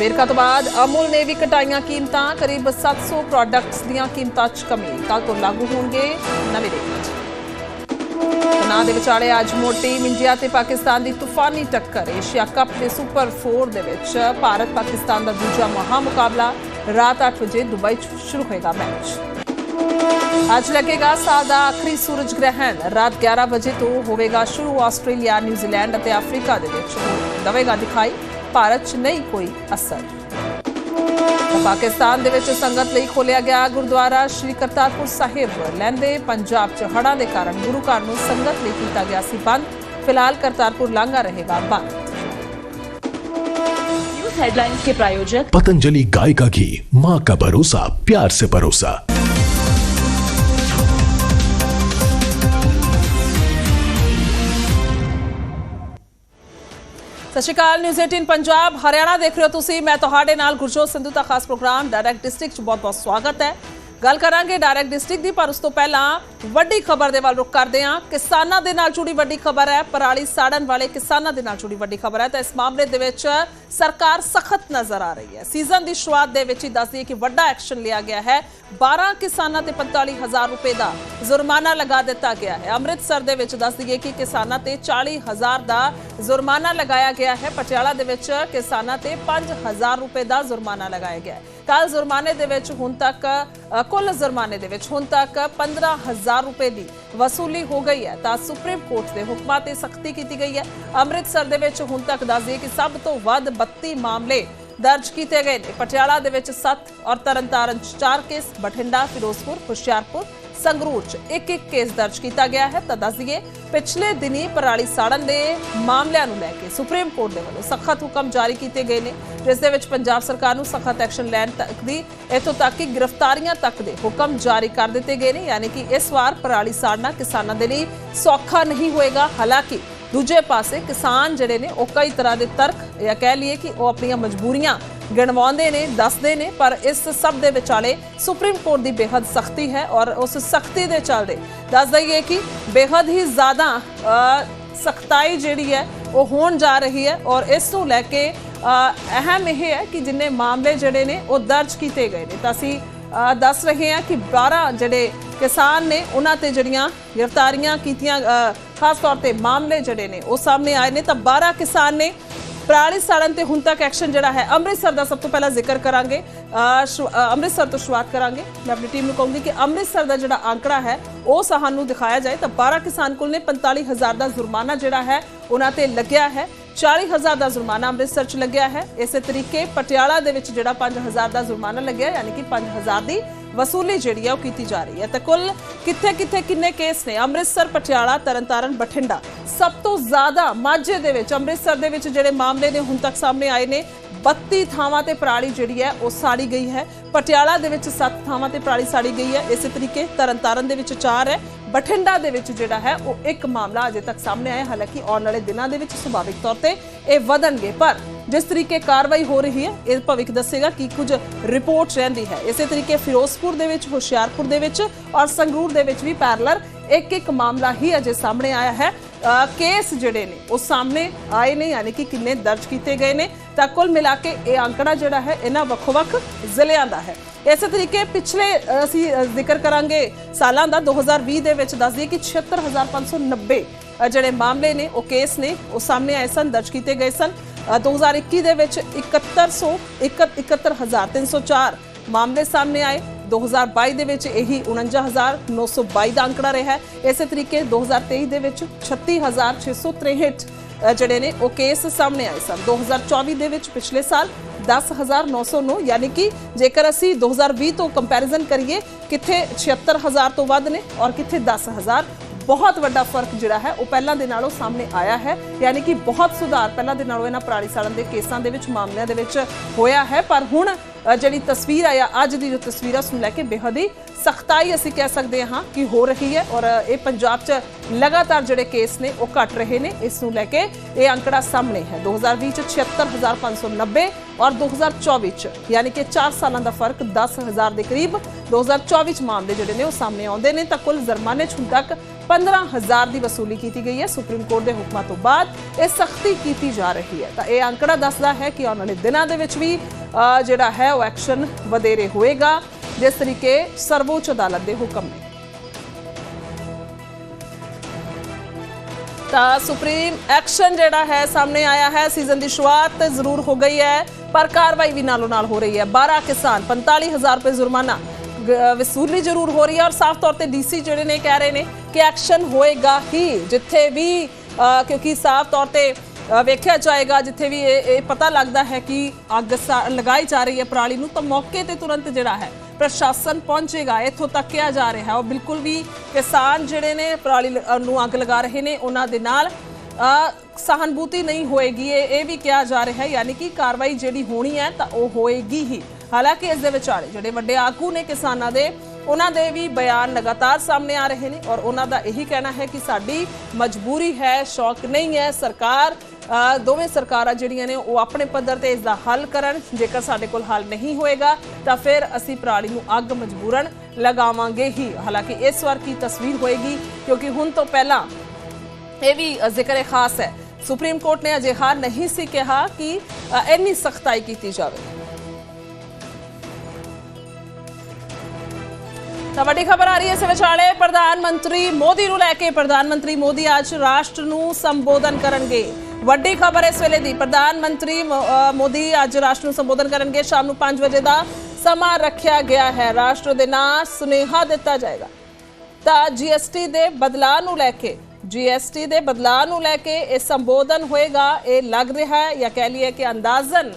ਵੇਰਕਾ ਤੋਂ ਬਾਅਦ ਅਮੁਲ ਨੇ ਵੀ ਘਟਾਈਆਂ ਕੀਮਤਾਂ, ਕਰੀਬ 700 ਪ੍ਰੋਡਕਟਸ ਦੀਆਂ ਕੀਮਤਾਂ 'ਚ ਕਮੀ। ਕੱਲ ਤੋਂ ਲਾਗੂ ਹੋਣਗੇ ਨਵੇਂ ਰੇਟ। ਤਣਾਅ ਦੇ ਵਿਚਾਲੇ ਅੱਜ ਮੋਟੀ ਇੰਡੀਆ ਤੇ ਪਾਕਿਸਤਾਨ ਦੀ ਤੂਫਾਨੀ ਟੱਕਰ। ਏਸ਼ੀਆ ਕੱਪ ਦੇ ਸੁਪਰ 4 ਦੇ ਵਿੱਚ ਭਾਰਤ ਪਾਕਿਸਤਾਨ ਦਾ ਦੂਜਾ ਮਹਾ ਮੁਕਾਬਲਾ ਰਾਤ 8 ਵਜੇ ਦੁਬਈ 'ਚ ਸ਼ੁਰੂ ਹੋਏਗਾ ਮੈਚ। ਅੱਜ ਲੱਗੇਗਾ ਸਾਲ ਦਾ ਆਖਰੀ ਸੂਰਜ ਗ੍ਰਹਿਣ। ਰਾਤ 11 ਵਜੇ ਤੋਂ ਹੋਵੇਗਾ ਸ਼ੁਰੂ ਆਸਟ੍ਰੇਲੀਆ, ਨਿਊਜ਼ੀਲੈਂਡ ਅਤੇ ਅਫਰੀਕਾ ਦੇ ਵਿੱਚ। ਦਵੇਗਾ ਦਿਖਾਈ ਭਾਰਤ 'ਚ ਨਹੀਂ ਕੋਈ ਅਸਰ ਤਾਂ ਪਾਕਿਸਤਾਨ ਦੇ ਵਿੱਚ ਸੰਗਤ ਲਈ ਖੋਲਿਆ ਗਿਆ ਗੁਰਦੁਆਰਾ ਸ਼੍ਰੀ ਕਰਤਾਰਪੁਰ ਸਾਹਿਬ ਲਹਿੰਦੇ ਪੰਜਾਬ 'ਚ ਹੜ੍ਹਾਂ ਦੇ ਕਾਰਨ ਗੁਰੂ ਘਰ ਨੂੰ ਸੰਗਤ ਲਈ ਕੀਤਾ ਗਿਆ ਸੀ ਬੰਦ ਫਿਲਹਾਲ ਕਰਤਾਰਪੁਰ ਲਾਂਘਾ ਰਹੇਗਾ ਬੰਦ न्यूज हेडलाइंस के प्रायोजक पतंजलि गाय का घी माँ का भरोसा प्यार से परोसा ਸਤਿ ਸ਼੍ਰੀ ਅਕਾਲ ਨਿਊਜ਼ 18 ਪੰਜਾਬ, ਹਰਿਆਣਾ ਦੇਖ ਰਹੇ ਹੋ ਤੁਸੀਂ। ਮੈਂ ਤੁਹਾਡੇ ਨਾਲ ਗੁਰਜੋਤ ਸੰਧੂ ਦਾ ਖਾਸ ਪ੍ਰੋਗਰਾਮ ਡਾਇਰੈਕਟ ਡਿਸਟ੍ਰਿਕਟ 'ਚ ਬਹੁਤ-ਬਹੁਤ ਸਵਾਗਤ ਹੈ। ਗੱਲ ਕਰਾਂਗੇ ਡਾਇਰੈਕਟ ਡਿਸਟ੍ਰਿਕਟ ਦੀ, ਪਰ ਉਸ ਤੋਂ ਪਹਿਲਾਂ ਵੱਡੀ ਖਬਰ ਦੇ ਵੱਲ ਰੁਕ ਕਰਦੇ ਹਾਂ। ਕਿਸਾਨਾਂ ਦੇ ਨਾਲ ਜੁੜੀ ਵੱਡੀ ਖਬਰ ਹੈ, ਪਰਾਲੀ ਸਾੜਨ ਵਾਲੇ ਕਿਸਾਨਾਂ ਦੇ ਨਾਲ ਜੁੜੀ ਵੱਡੀ ਖਬਰ ਹੈ। ਤਾਂ ਇਸ ਮਾਮਲੇ ਦੇ ਵਿੱਚ ਸਰਕਾਰ ਸਖਤ ਨਜ਼ਰ ਆ ਰਹੀ ਹੈ। ਸੀਜ਼ਨ ਦੀ ਸ਼ੁਰੂਆਤ ਦੇ ਵਿੱਚ ਹੀ ਦੱਸਦੀ ਹੈ ਕਿ ਵੱਡਾ ਐਕਸ਼ਨ ਲਿਆ ਗਿਆ ਹੈ। 12 ਕਿਸਾਨਾਂ ਤੇ 45000 ਰੁਪਏ ਦਾ ਜੁਰਮਾਨਾ ਲਗਾ ਦਿੱਤਾ ਗਿਆ ਹੈ। ਅੰਮ੍ਰਿਤਸਰ ਦੇ ਵਿੱਚ ਦੱਸ ਦਈਏ ਕਿ ਕਿਸਾਨਾਂ ਤੇ 40000 ਦਾ ਜੁਰਮਾਨਾ ਲਗਾਇਆ ਗਿਆ ਹੈ। ਪਟਿਆਲਾ ਦੇ ਵਿੱਚ ਕਿਸਾਨਾਂ ਤੇ 5000 ਰੁਪਏ ਦਾ ਜੁਰਮਾਨਾ ਲਗਾਇਆ ਗਿਆ ਹੈ। ਕੱਲ ਜੁਰਮਾਨੇ ਦੇ ਵਿੱਚ ਹੁਣ ਤੱਕ ਕੁੱਲ ਜੁਰਮਾਨੇ ਦੇ ਵਿੱਚ ਹੁਣ ਤੱਕ 15000 ਰੁਪਏ ਦੀ ਵਸੂਲੀ ਹੋ ਗਈ ਹੈ। ਤਾਂ ਸੁਪਰੀਮ ਕੋਰਟ ਦੇ ਹੁਕਮਾਂ ਤੇ ਸਖਤੀ ਕੀਤੀ ਗਈ ਹੈ। ਅੰਮ੍ਰਿਤਸਰ ਦੇ ਵਿੱਚ ਹੁਣ ਤੱਕ ਦੱਸ ਦਈਏ ਕਿ ਸਭ ਤੋਂ ਵੱਧ 32 ਮਾਮਲੇ ਦਰਜ ਕੀਤੇ ਗਏ ਨੇ। ਪਟਿਆਲਾ ਦੇ ਵਿੱਚ 7 ਔਰ ਤਰਨਤਾਰਨ 'ਚ 4 ਕੇਸ, ਬਠਿੰਡਾ, ਫਿਰੋਜ਼ਪੁਰ, ਹੁਸ਼ਿਆਰਪੁਰ ਸੰਗਰੂਰ 'ਚ ਇੱਕ ਇੱਕ ਕੇਸ ਦਰਜ ਕੀਤਾ ਗਿਆ ਹੈ। ਤਾਂ ਦੱਸ ਦਈਏ ਪਿਛਲੇ ਦਿਨੀ ਪਰਾਲੀ ਸਾੜਨ ਦੇ ਮਾਮਲਿਆਂ ਨੂੰ ਲੈ ਕੇ ਸੁਪਰੀਮ ਕੋਰਟ ਦੇ ਵੱਲੋਂ ਸਖਤ ਹੁਕਮ ਜਾਰੀ ਕੀਤੇ ਗਏ ਨੇ। ਜਿਸ ਦੇ ਵਿੱਚ ਪੰਜਾਬ ਸਰਕਾਰ ਨੂੰ ਸਖਤ ਐਕਸ਼ਨ ਲੈਣ ਤੱਕ ਦੀ, ਇਥੋਂ ਤੱਕ ਕਿ ਗ੍ਰਿਫਤਾਰੀਆਂ ਤੱਕ ਦੇ ਹੁਕਮ ਜਾਰੀ ਕਰ ਦਿੱਤੇ ਗਏ ਨੇ। ਯਾਨੀ ਕਿ ਇਸ ਵਾਰ ਪਰਾਲੀ ਸਾੜਨਾ ਕਿਸਾਨਾਂ ਦੇ ਲਈ ਸੌਖਾ ਨਹੀਂ ਹੋਏਗਾ। ਹਾਲਾਂਕਿ ਦੂਜੇ ਪਾਸੇ ਕਿਸਾਨ ਜਿਹੜੇ ਨੇ, ਉਹ ਕਈ ਤਰ੍ਹਾਂ ਦੇ ਤਰਕ ਜਾਂ ਕਹਿ ਲਈਏ ਕਿ ਉਹ ਆਪਣੀਆਂ ਮਜਬੂਰੀਆਂ ਗਣਵਾਉਂਦੇ ਨੇ, ਦੱਸਦੇ ਨੇ, ਪਰ ਇਸ ਸਭ ਦੇ ਵਿਚਾਲੇ ਸੁਪਰੀਮ ਕੋਰਟ ਦੀ ਬੇहद ਸਖਤੀ ਹੈ ਔਰ ਉਸ ਸਖਤੀ ਦੇ ਚੱਲਦੇ ਦੱਸ ਦਈਏ ਕਿ ਬੇहद ਹੀ ਜ਼ਿਆਦਾ ਸਖਤਾਈ ਜਿਹੜੀ ਹੈ, ਉਹ ਹੋਣ ਜਾ ਰਹੀ ਹੈ ਔਰ ਇਸ ਨੂੰ ਲੈ ਕੇ ਅਹਿਮ ਇਹ ਹੈ ਕਿ ਜਿੰਨੇ ਮਾਮਲੇ ਜਿਹੜੇ ਨੇ, ਉਹ ਦਰਜ ਕੀਤੇ ਗਏ ਨੇ। ਤਾਂ ਅਸੀਂ ਦੱਸ ਰਹੇ ਹਾਂ ਕਿ 12 ਜਿਹੜੇ ਕਿਸਾਨ ਨੇ ਉਹਨਾਂ ਤੇ ਜਿਹੜੀਆਂ ਗ੍ਰਿਫਤਾਰੀਆਂ ਕੀਤੀਆਂ ਖਾਸ ਤੌਰ ਤੇ ਮਾਮਲੇ ਜਿਹੜੇ ਨੇ ਉਹ ਸਾਹਮਣੇ ਆਏ ਨੇ। ਤਾਂ 12 ਕਿਸਾਨ ਨੇ ਪਰਾਲੀ ਸਾੜਨ ਤੇ ਹੁਣ ਤੱਕ ਐਕਸ਼ਨ ਜਿਹੜਾ ਹੈ ਅੰਮ੍ਰਿਤਸਰ ਦਾ ਸਭ ਤੋਂ ਪਹਿਲਾਂ ਜ਼ਿਕਰ ਕਰਾਂਗੇ। ਅ, ਅੰਮ੍ਰਿਤਸਰ ਤੋਂ ਸ਼ੁਰੂਆਤ ਕਰਾਂਗੇ। ਮੈਂ ਆਪਣੀ ਟੀਮ ਨੂੰ ਕਹੂੰਗੀ ਕਿ ਅੰਮ੍ਰਿਤਸਰ ਦਾ ਜਿਹੜਾ ਅੰਕੜਾ ਹੈ ਉਹ ਸਾਨੂੰ ਦਿਖਾਇਆ ਜਾਏ। ਤਾਂ 12 ਕਿਸਾਨ ਕੋਲ ਨੇ 45000 ਦਾ ਜੁਰਮਾਨਾ ਜਿਹੜਾ ਹੈ ਉਹਨਾਂ ਤੇ ਲੱਗਿਆ ਹੈ। 40000 ਦਾ ਜੁਰਮਾਨਾ ਅੰਮ੍ਰਿਤਸਰ ਚ ਲੱਗਿਆ ਹੈ। ਇਸੇ ਤਰੀਕੇ ਪਟਿਆਲਾ ਦੇ ਵਿੱਚ ਜਿਹੜਾ 5000 ਦਾ ਜੁਰਮਾਨਾ ਲੱਗਿਆ ਯਾਨੀ ਕਿ 5000 ਦੀ ਵਸੂਲੀ ਜਿਹੜੀ ਹੈ ਉਹ ਕੀਤੀ ਜਾ ਰਹੀ ਹੈ। ਤਾਂ ਕੁੱਲ ਕਿੱਥੇ ਕਿੱਥੇ ਕਿੰਨੇ ਕੇਸ ਨੇ? ਅੰਮ੍ਰਿਤਸਰ, ਪਟਿਆਲਾ, ਤਰਨਤਾਰਨ, ਬਠਿੰਡਾ। ਸਭ ਤੋਂ ਜ਼ਿਆਦਾ ਮਾਝੇ ਦੇ ਵਿੱਚ, ਅੰਮ੍ਰਿਤਸਰ ਦੇ ਵਿੱਚ ਜਿਹੜੇ ਮਾਮਲੇ ਨੇ ਹੁਣ ਤੱਕ ਸਾਹਮਣੇ ਆਏ ਨੇ 32 ਥਾਵਾਂ ਤੇ ਪਰਾਲੀ ਜਿਹੜੀ ਹੈ ਉਹ ਸਾੜੀ ਗਈ ਹੈ। ਪਟਿਆਲਾ ਦੇ ਵਿੱਚ 7 ਥਾਵਾਂ ਤੇ ਪਰਾਲੀ ਸਾੜੀ ਗਈ ਹੈ। ਇਸੇ ਤਰੀਕੇ ਤਰਨਤਾਰਨ ਦੇ ਵਿੱਚ 4 ਹੈ। ਬਠਿੰਡਾ ਦੇ ਵਿੱਚ ਜਿਹੜਾ ਹੈ, ਉਹ ਇੱਕ ਮਾਮਲਾ ਅਜੇ ਤੱਕ ਸਾਹਮਣੇ ਆਇਆ। ਹਾਲਾਂਕਿ ਆਉਣ ਵਾਲੇ ਦਿਨਾਂ ਦੇ ਵਿੱਚ ਸੁਭਾਵਿਕ ਤੌਰ ਤੇ ਇਹ ਵਧਣਗੇ, ਪਰ ਜਿਸ ਤਰੀਕੇ ਕਾਰਵਾਈ ਹੋ ਰਹੀ ਹੈ, ਇਹ ਭਵਿੱਖ ਦੱਸੇਗਾ ਕਿ ਕੁਝ ਰਿਪੋਰਟ ਰਹਿੰਦੀ ਹੈ। ਇਸੇ ਤਰੀਕੇ ਫਿਰੋਜ਼ਪੁਰ ਦੇ ਵਿੱਚ, ਹੁਸ਼ਿਆਰਪੁਰ ਦੇ ਵਿੱਚ ਔਰ ਸੰਗਰੂਰ ਦੇ ਵਿੱਚ ਵੀ ਪੈਰਲਰ ਇੱਕ ਇੱਕ ਮਾਮਲਾ ਹੀ ਅਜੇ ਸਾਹਮਣੇ ਆਇਆ ਹੈ। ਕੇਸ ਜਿਹੜੇ ਨੇ, ਉਹ ਸਾਹਮਣੇ ਆਏ ਨੇ, ਯਾਨੀ ਕਿ ਕਿੰਨੇ ਦਰਜ ਕੀਤੇ ਗਏ ਨੇ। ਤਾਂ ਕੁੱਲ ਮਿਲਾ ਕੇ ਇਹ ਅੰਕੜਾ ਜਿਹੜਾ ਹੈ ਇਹਨਾਂ ਵੱਖ-ਵੱਖ ਜ਼ਿਲ੍ਹਿਆਂ ਦਾ ਹੈ। ਇਸੇ ਤਰੀਕੇ ਪਿਛਲੇ ਅਸੀਂ ਜ਼ਿਕਰ ਕਰਾਂਗੇ ਸਾਲਾਂ ਦਾ 2020 ਦੇ ਵਿੱਚ ਦੱਸ ਦਈਏ ਕਿ 76590 ਅ, ਜਿਹੜੇ ਮਾਮਲੇ ਨੇ ਉਹ ਕੇਸ ਨੇ ਉਹ ਸਾਹਮਣੇ ਆਏ ਸਨ ਦਰਜ ਕੀਤੇ ਗਏ ਸਨ। ਅ, 2021 ਦੇ ਵਿੱਚ 7100 71304 ਮਾਮਲੇ ਸਾਹਮਣੇ ਆਏ। 2022 ਦੇ ਵਿੱਚ ਇਹੀ 49922 ਦਾ ਅੰਕੜਾ ਰਿਹਾ ਹੈ। ਇਸੇ ਤਰੀਕੇ 2023 ਦੇ ਵਿੱਚ 36663 ਅ, ਜਿਹੜੇ ਨੇ, ਉਹ ਕੇਸ ਸਾਹਮਣੇ ਆਏ ਸਨ। 2024 ਦੇ ਵਿੱਚ ਪਿਛਲੇ ਸਾਲ 10909 ਯਾਨੀ ਕਿ ਜੇਕਰ ਅਸੀਂ 2020 ਤੋਂ ਕੰਪੈਰੀਜ਼ਨ ਕਰੀਏ, ਕਿੱਥੇ 76000 ਤੋਂ ਵੱਧ ਨੇ ਔਰ ਕਿੱਥੇ 10000 ਬਹੁਤ ਵੱਡਾ ਫ਼ਰਕ ਜਿਹੜਾ ਹੈ, ਉਹ ਪਹਿਲਾਂ ਦੇ ਨਾਲੋਂ ਸਾਹਮਣੇ ਆਇਆ ਹੈ। ਯਾਨੀ ਕਿ ਬਹੁਤ ਸੁਧਾਰ ਪਹਿਲਾਂ ਦੇ ਨਾਲੋਂ ਇਹਨਾਂ ਪਰਾਲੀ ਸਾੜਨ ਦੇ ਕੇਸਾਂ ਦੇ ਵਿੱਚ, ਮਾਮਲਿਆਂ ਦੇ ਵਿੱਚ ਹੋਇਆ ਹੈ। ਪਰ ਹੁਣ ਜਿਹੜੀ ਤਸਵੀਰ ਆ, ਜਾਂ ਅੱਜ ਦੀ ਜੋ ਤਸਵੀਰ ਆ, ਉਸ ਨੂੰ ਲੈ ਕੇ ਬੇਹੱਦ ਹੀ ਸਖਤਾਈ ਅਸੀਂ ਕਹਿ ਸਕਦੇ ਹਾਂ ਕਿ ਹੋ ਰਹੀ ਹੈ ਔਰ ਇਹ ਪੰਜਾਬ 'ਚ ਲਗਾਤਾਰ ਜਿਹੜੇ ਕੇਸ ਨੇ, ਉਹ ਘਟ ਰਹੇ ਨੇ। ਇਸ ਨੂੰ ਲੈ ਕੇ ਇਹ ਅੰਕੜਾ ਸਾਹਮਣੇ ਹੈ। 2020 ਚ 76590 ਔਰ 2024 ਚ ਯਾਨੀ ਕਿ 4 ਸਾਲਾਂ ਦਾ ਫ਼ਰਕ 10000 ਦੇ ਕਰੀਬ। 2024 ਚ ਮਾਮਲੇ ਜਿਹੜੇ ਨੇ, ਉਹ ਸਾਹਮਣੇ ਆਉਂਦੇ ਨੇ ਤਾਂ ਕੁੱਲ ਜੁਰਮਾਨੇ 'ਚ ਹੁਣ ਤੱਕ 15000 ਦੀ ਵਸੂਲੀ ਕੀਤੀ ਗਈ ਹੈ। ਸੁਪਰੀਮ ਕੋਰਟ ਦੇ ਹੁਕਮਾਂ ਤੋਂ ਬਾਅਦ ਇਹ ਸਖਤੀ ਕੀਤੀ ਜਾ ਰਹੀ ਹੈ। ਤਾਂ ਇਹ ਅੰਕੜਾ ਦੱਸਦਾ ਹੈ ਕਿ ਆਉਣ ਵਾਲੇ ਦਿਨਾਂ ਦੇ ਵਿੱਚ ਵੀ ਜਿਹੜਾ ਹੈ ਉਹ ਐਕਸ਼ਨ ਵਧੇਰੇ ਹੋਏਗਾ। ਜਿਸ ਤਰੀਕੇ ਸਰਵੋੱਚ ਅਦਾਲਤ ਦੇ ਹੁਕਮ ਨੇ। ਤਾਂ ਸੁਪਰੀਮ ਐਕਸ਼ਨ ਜਿਹੜਾ ਹੈ ਸਾਹਮਣੇ ਆਇਆ ਹੈ। ਸੀਜ਼ਨ ਦੀ ਸ਼ੁਰੂਆਤ ਜ਼ਰੂਰ ਹੋ ਗਈ ਹੈ, ਪਰ ਕਾਰਵਾਈ ਵੀ ਨਾਲੋਂ ਨਾਲ ਹੋ ਰਹੀ ਹੈ। 12 ਕਿਸਾਨ 45000 ਰੁਪਏ ਜੁਰਮਾਨਾ ਵਸੂਲੀ ਜ਼ਰੂਰ ਹੋ ਰਹੀ ਹੈ ਔਰ ਸਾਫ਼ ਤੌਰ ਤੇ ਡੀਸੀ ਜਿਹੜੇ ਨੇ ਕਹਿ ਰਹੇ ਨੇ ਕਿ ਐਕਸ਼ਨ ਹੋਏਗਾ ਹੀ, ਜਿੱਥੇ ਵੀ ਕਿਉਂਕਿ ਸਾਫ਼ ਤੌਰ ਤੇ ਵੇਖਿਆ ਜਾਏਗਾ ਜਿੱਥੇ ਵੀ ਇਹ ਇਹ ਪਤਾ ਲੱਗਦਾ ਹੈ ਕਿ ਅੱਗ ਸਾ- ਲਗਾਈ ਜਾ ਰਹੀ ਹੈ ਪਰਾਲੀ ਨੂੰ ਤਾਂ ਮੌਕੇ ਤੇ ਤੁਰੰਤ ਜਿਹੜਾ ਹੈ ਪ੍ਰਸ਼ਾਸਨ ਪਹੁੰਚੇਗਾ। ਇੱਥੋਂ ਤੱਕ ਕਿਹਾ ਜਾ ਰਿਹਾ ਹੈ ਉਹ ਬਿਲਕੁਲ ਵੀ ਕਿਸਾਨ ਜਿਹੜੇ ਨੇ ਪਰਾਲੀ ਨੂੰ ਅੱਗ ਲਗਾ ਰਹੇ ਨੇ ਉਹਨਾਂ ਦੇ ਨਾਲ ਅ, ਸਹਾਨੁਭੂਤੀ ਨਹੀਂ ਹੋਏਗੀ। ਇਹ ਇਹ ਵੀ ਕਿਹਾ ਜਾ ਰਿਹਾ ਹੈ ਯਾਨੀ ਕਿ ਕਾਰਵਾਈ ਜਿਹੜੀ ਹੋਣੀ ਹੈ ਤਾਂ ਉਹ ਹੋਏਗੀ ਹੀ। ਹਾਲਾਂਕਿ ਇਸ ਦੇ ਵਿਚਾਲੇ ਜਿਹੜੇ ਵੱਡੇ ਆਗੂ ਨੇ ਕਿਸਾਨਾਂ ਦੇ ਉਹਨਾਂ ਦੇ ਵੀ ਬਿਆਨ ਲਗਾਤਾਰ ਸਾਹਮਣੇ ਆ ਰਹੇ ਨੇ ਔਰ ਉਹਨਾਂ ਦਾ ਇਹੀ ਕਹਿਣਾ ਹੈ ਕਿ ਸਾਡੀ ਮਜਬੂਰੀ ਹੈ, ਸ਼ੌਕ ਨਹੀਂ ਹੈ, ਸਰਕਾਰ ਦੋਵੇਂ ਸਰਕਾਰਾਂ ਜਿਹੜੀਆਂ ਨੇ ਉਹ ਆਪਣੇ ਪੱਧਰ ਤੇ ਇਸ ਦਾ ਹੱਲ ਕਰਨ। ਜੇਕਰ ਸਾਡੇ ਕੋਲ ਹੱਲ ਨਹੀਂ ਹੋਏਗਾ, ਤਾਂ ਫਿਰ ਅਸੀਂ ਪਰਾਲੀ ਨੂੰ ਅੱਗ ਮਜਬੂਰਨ ਲਗਾਵਾਂਗੇ ਹੀ। ਹਾਲਾਂਕਿ ਇਸ ਵਾਰ ਕੀ ਤਸਵੀਰ ਹੋਏਗੀ, ਕਿਉਂਕਿ ਹੁਣ ਤੋਂ ਪਹਿਲਾਂ ਇਹ ਵੀ ਜ਼ਿਕਰ ਹੈ ਖਾਸ ਹੈ। ਸੁਪਰੀਮ ਕੋਰਟ ਨੇ ਅਜਿਹਾ ਨਹੀਂ ਸੀ ਕਿਹਾ ਕਿ ਇੰਨੀ ਸਖਤਾਈ ਕੀਤੀ ਜਾਵੇ। ਤਾਂ ਵੱਡੀ ਖਬਰ ਆ ਰਹੀ ਹੈ ਇਸ ਵਿਚਾਲੇ ਪ੍ਰਧਾਨ ਮੰਤਰੀ ਮੋਦੀ ਨੂੰ ਲੈ ਕੇ। ਪ੍ਰਧਾਨ ਮੰਤਰੀ ਮੋਦੀ ਅੱਜ ਰਾਸ਼ਟਰ ਨੂੰ ਸੰਬੋਧਨ ਕਰਨਗੇ। ਵੱਡੀ ਖਬਰ ਇਸ ਵੇਲੇ ਦੀ, ਪ੍ਰਧਾਨ ਮੰਤਰੀ ਮੋਦੀ ਅੱਜ ਰਾਸ਼ਟਰ ਨੂੰ ਸੰਬੋਧਨ ਕਰਨਗੇ। ਸ਼ਾਮ ਨੂੰ 5 ਵਜੇ ਦਾ ਸਮਾਂ ਰੱਖਿਆ ਗਿਆ ਹੈ। ਰਾਸ਼ਟਰ ਦੇ ਨਾਂ ਸੁਨੇਹਾ ਦਿੱਤਾ ਜਾਏਗਾ। ਤਾਂ ਜੀਐਸਟੀ ਦੇ ਬਦਲਾਅ ਨੂੰ ਲੈ ਕੇ ਜੀਐਸਟੀ ਦੇ ਬਦਲਾਅ ਨੂੰ ਲੈ ਕੇ ਇਹ ਸੰਬੋਧਨ ਹੋਏਗਾ। ਇਹ ਲੱਗ ਰਿਹਾ ਹੈ ਜਾਂ ਕਹਿ ਲਈਏ ਕਿ ਅੰਦਾਜ਼ਨ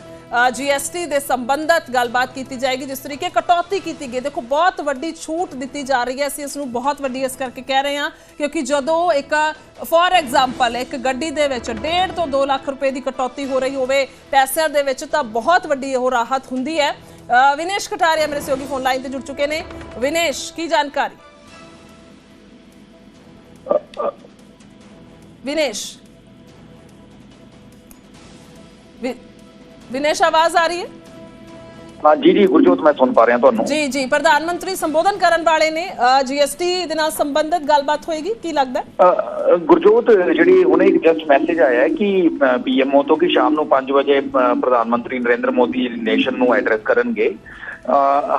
ਜੀਐਸਟੀ ਦੇ ਸੰਬੰਧਤ ਗੱਲਬਾਤ ਕੀਤੀ ਜਾਏਗੀ, ਜਿਸ ਤਰੀਕੇ ਕਟੌਤੀ ਕੀਤੀ ਗਈ। ਦੇਖੋ, ਬਹੁਤ ਵੱਡੀ ਛੂਟ ਦਿੱਤੀ ਜਾ ਰਹੀ ਹੈ, ਅਸੀਂ ਇਸ ਨੂੰ ਬਹੁਤ ਵੱਡੀ ਇਸ ਕਰਕੇ ਕਹਿ ਰਹੇ ਹਾਂ, ਕਿਉਂਕਿ ਜਦੋਂ ਇੱਕ ਫੋਰ ਐਗਜ਼ਾਮਪਲ ਇੱਕ ਗੱਡੀ ਦੇ ਵਿੱਚ 1.5 ਤੋਂ 2 ਲੱਖ ਰੁਪਏ ਦੀ ਕਟੌਤੀ ਹੋ ਰਹੀ ਹੋਵੇ, ਪੈਸਿਆਂ ਦੇ ਵਿੱਚ ਤਾਂ ਬਹੁਤ ਵੱਡੀ ਉਹ ਰਾਹਤ ਹੁੰਦੀ ਹੈ। ਵਿਨੇਸ਼ ਕਟਾਰੀਆ ਮੇਰੇ ਸਹਿਯੋਗੀ ਫੋਨ ਲਾਈਨ ਤੇ ਜੁੜ ਚੁੱਕੇ ਨੇ। ਵਿਨੇਸ਼, ਕੀ ਜਾਣਕਾਰੀ? ਵਿਨੇਸ਼। ਵਿਨੇਸ਼ ਆਵਾਜ਼ ਆ ਰਹੀ ਹੈ? ਹਾਂ ਜੀ ਜੀ ਗੁਰਜੋਤ ਮੈਂ ਸੁਣ ਪਾ ਰਿਹਾ ਤੁਹਾਨੂੰ। ਜੀ ਜੀ ਪ੍ਰਧਾਨ ਮੰਤਰੀ ਸੰਬੋਧਨ ਕਰਨ ਵਾਲੇ ਨੇ ਜੀਐਸਟੀ ਦੇ ਨਾਲ ਸੰਬੰਧਿਤ ਗੱਲਬਾਤ ਹੋਏਗੀ ਕੀ ਲੱਗਦਾ ਗੁਰਜੋਤ ਜਿਹੜੀ ਹੁਣੇ ਇੱਕ ਜਸਟ ਮੈਸੇਜ ਆਇਆ ਹੈ ਕਿ ਪੀਐਮਓ ਤੋਂ ਕਿ ਸ਼ਾਮ ਨੂੰ 5 ਵਜੇ ਪ੍ਰਧਾਨ ਮੰਤਰੀ ਨਰਿੰਦਰ ਮੋਦੀ ਨੇਸ਼ਨ ਨੂੰ ਐਡਰੈਸ ਕਰਨਗੇ।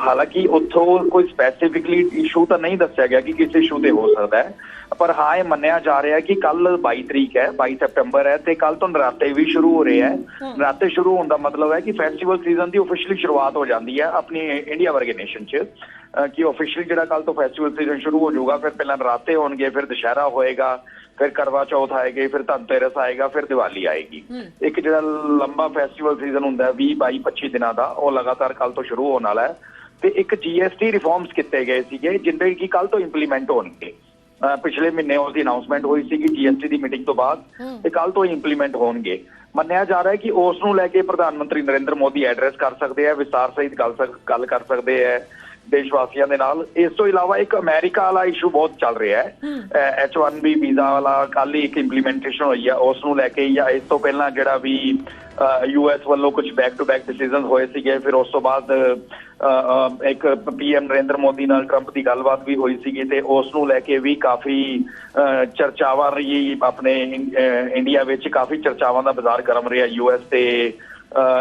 ਹਾਲਾਂਕਿ ਉੱਥੋਂ ਕੋਈ ਸਪੈਸੀਫਿਕਲੀ ਇਸ਼ੂ ਤਾਂ ਨਹੀਂ ਦੱਸਿਆ ਗਿਆ ਕਿ ਕਿਸ ਇਸ਼ੂ ਤੇ ਹੋ ਸਕਦਾ ਹੈ। ਪਰ ਹਾਂ ਇਹ ਮੰਨਿਆ ਜਾ ਰਿਹਾ ਕਿ ਕੱਲ 22 ਤਰੀਕ ਹੈ 22 ਸਤੰਬਰ ਹੈ ਤੇ ਕੱਲ ਤੋਂ ਨਰਾਤੇ ਵੀ ਸ਼ੁਰੂ ਹੋ ਰਹੇ ਹੈ। ਨਰਾਤੇ ਸ਼ੁਰੂ ਹੋਣ ਦਾ ਮਤਲਬ ਹੈ ਕਿ ਫੈਸਟੀਵਲ ਸੀਜ਼ਨ ਦੀ ਆਫੀਸ਼ੀਅਲੀ ਸ਼ੁਰੂਆਤ ਹੋ ਜਾਂਦੀ ਹੈ ਆਪਣੀ ਇੰਡੀਆ ਵਰਗੇ ਨੇਸ਼ਨ 'ਚ। ਕਿ ਆਫੀਸ਼ੀਅਲੀ ਜਿਹੜਾ ਕੱਲ ਤੋਂ ਫੈਸਟੀਵਲ ਸੀਜ਼ਨ ਸ਼ੁਰੂ ਹੋ ਜਾਊਗਾ ਫਿਰ ਪਹਿਲਾਂ ਨਰਾਤੇ ਹੋਣਗੇ ਫਿਰ ਦੁਸ਼ਹਿਰਾ ਹੋਏਗਾ ਫਿਰ ਕਰਵਾ ਚੌਥ ਆਏਗੀ ਫਿਰ ਧਨਤੇਰਸ ਆਏਗਾ ਫਿਰ ਦੀਵਾਲੀ ਆਏਗੀ। ਇੱਕ ਜਿਹੜਾ ਲੰਬਾ ਫੈਸਟੀਵਲ ਸੀਜ਼ਨ ਹੁੰਦਾ ਹੈ 20 22 25 ਦਿਨਾਂ ਦਾ ਉਹ ਲਗਾਤਾਰ ਕੱਲ ਤੋਂ ਸ਼ੁਰੂ ਹੋਣ ਵਾਲਾ ਹੈ। ਤੇ ਇੱਕ ਜੀਐਸਟੀ ਰਿਫਾਰਮਸ ਕੀਤੇ ਗਏ ਸੀਗੇ ਜਿੰਦੇ ਕਿ ਕੱਲ ਤੋਂ ਇੰਪਲੀਮੈਂਟ ਹੋਣਗੇ। ਪਿਛਲੇ ਮਹੀਨੇ ਉਸ ਦੀ ਅਨਾਉਂਸਮੈਂਟ ਹੋਈ ਸੀਗੀ ਜੀਐਸਟੀ ਦੀ ਮੀਟਿੰਗ ਤੋਂ ਬਾਅਦ ਤੇ ਕੱਲ ਤੋਂ ਇੰਪਲੀਮੈਂਟ ਹੋਣਗੇ। ਮੰਨਿਆ ਜਾ ਰਿਹਾ ਹੈ ਕਿ ਉਸ ਨੂੰ ਲੈ ਕੇ ਪ੍ਰਧਾਨ ਮੰਤਰੀ ਨਰਿੰਦਰ ਮੋਦੀ ਐਡਰੈਸ ਕਰ ਸਕਦੇ ਆ ਵਿਸਤਾਰ ਸਹਿਤ ਗੱਲ ਸਕ- ਗੱਲ ਕਰ ਸਕਦੇ ਆ। ਦੇਸ਼ ਵਾਸੀਆਂ ਦੇ ਨਾਲ। ਇਸ ਤੋਂ ਇਲਾਵਾ ਇੱਕ ਅਮਰੀਕਾ ਵਾਲਾ ਇਸ਼ੂ ਬਹੁਤ ਚੱਲ ਰਿਹਾ ਹੈ। H1B ਵੀਜ਼ਾ ਵਾਲਾ ਕੱਲ ਹੀ ਇੱਕ ਇੰਪਲੀਮੈਂਟੇਸ਼ਨ ਹੋਈ ਆ। ਉਸ ਨੂੰ ਲੈ ਕੇ ਜਾਂ ਇਸ ਤੋਂ ਪਹਿਲਾਂ ਜਿਹੜਾ ਵੀ ਯੂਐਸ ਵੱਲੋਂ ਕੁਝ ਬੈਕ ਟੂ ਬੈਕ ਡਿਸੀਜਨਸ ਹੋਏ ਸੀਗੇ। ਫਿਰ ਉਸ ਤੋਂ ਬਾਅਦ ਇੱਕ ਪੀਐਮ ਨਰਿੰਦਰ ਮੋਦੀ ਨਾਲ ਟਰੰਪ ਦੀ ਗੱਲਬਾਤ ਵੀ ਹੋਈ ਸੀਗੀ ਤੇ ਉਸ ਨੂੰ ਲੈ ਕੇ ਵੀ ਕਾਫੀ ਚਰਚਾਵਾਂ ਰਹੀ। ਆਪਣੇ ਇੰਡੀਆ ਵਿੱਚ ਕਾਫੀ ਚਰਚਾਵਾਂ ਦਾ ਬਾਜ਼ਾਰ ਗਰਮ ਰਿਹਾ। ਯੂਐਸ ਤੇ